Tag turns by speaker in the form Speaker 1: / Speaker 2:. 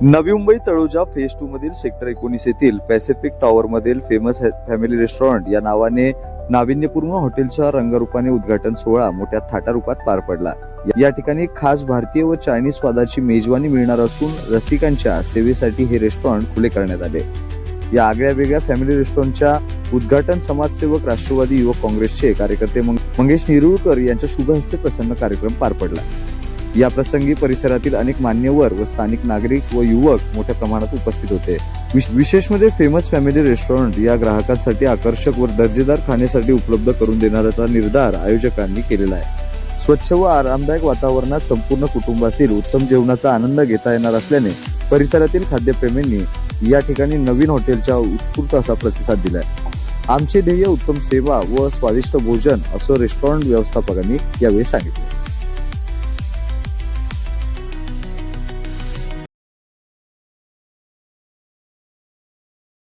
Speaker 1: नवी Mumbai Taloja phase two मधील sector एकोणीस येथील पॅसिफिक टॉवर मधील फेमस फॅमिली रेस्टॉरंट या नावाने नाविन्यपूर्ण हॉटेलच्या रंगरूपाने उद्घाटन सोहळा मोठ्या थाटारूपात पार पडला. या ठिकाणी खास भारतीय व चायनीज स्वादाची मेजवानी मिळणार असून रसिकांच्या सेवेसाठी हे रेस्टॉरंट खुले करण्यात आले. या आगळ्या वेगळ्या फॅमिली रेस्टॉरंटच्या उद्घाटन समाजसेवक राष्ट्रवादी युवक काँग्रेसचे कार्यकर्ते मंगेश निरुळकर यांच्या शुभ हस्ते प्रसन्न कार्यक्रम पार पडला. या प्रसंगी परिसरातील अनेक मान्यवर व स्थानिक नागरिक व युवक मोठ्या प्रमाणात उपस्थित होते. विश- विशेष म्हणजे फेमस फॅमिली रेस्टॉरंट या ग्राहकांसाठी आकर्षक व दर्जेदार खाण्यासाठी उपलब्ध करून देणाऱ्याचा निर्धार आयोजकांनी केलेला आहे. स्वच्छ व आरामदायक वातावरणात संपूर्ण कुटुंबातील उत्तम जेवणाचा आनंद घेता येणार असल्याने परिसरातील खाद्यप्रेमींनी या ठिकाणी नवीन हॉटेलच्या उत्स्फूर्त असा प्रतिसाद दिलाय. आमचे ध्येय उत्तम सेवा व स्वादिष्ट भोजन असं रेस्टॉरंट व्यवस्थापकांनी यावेळी सांगितले.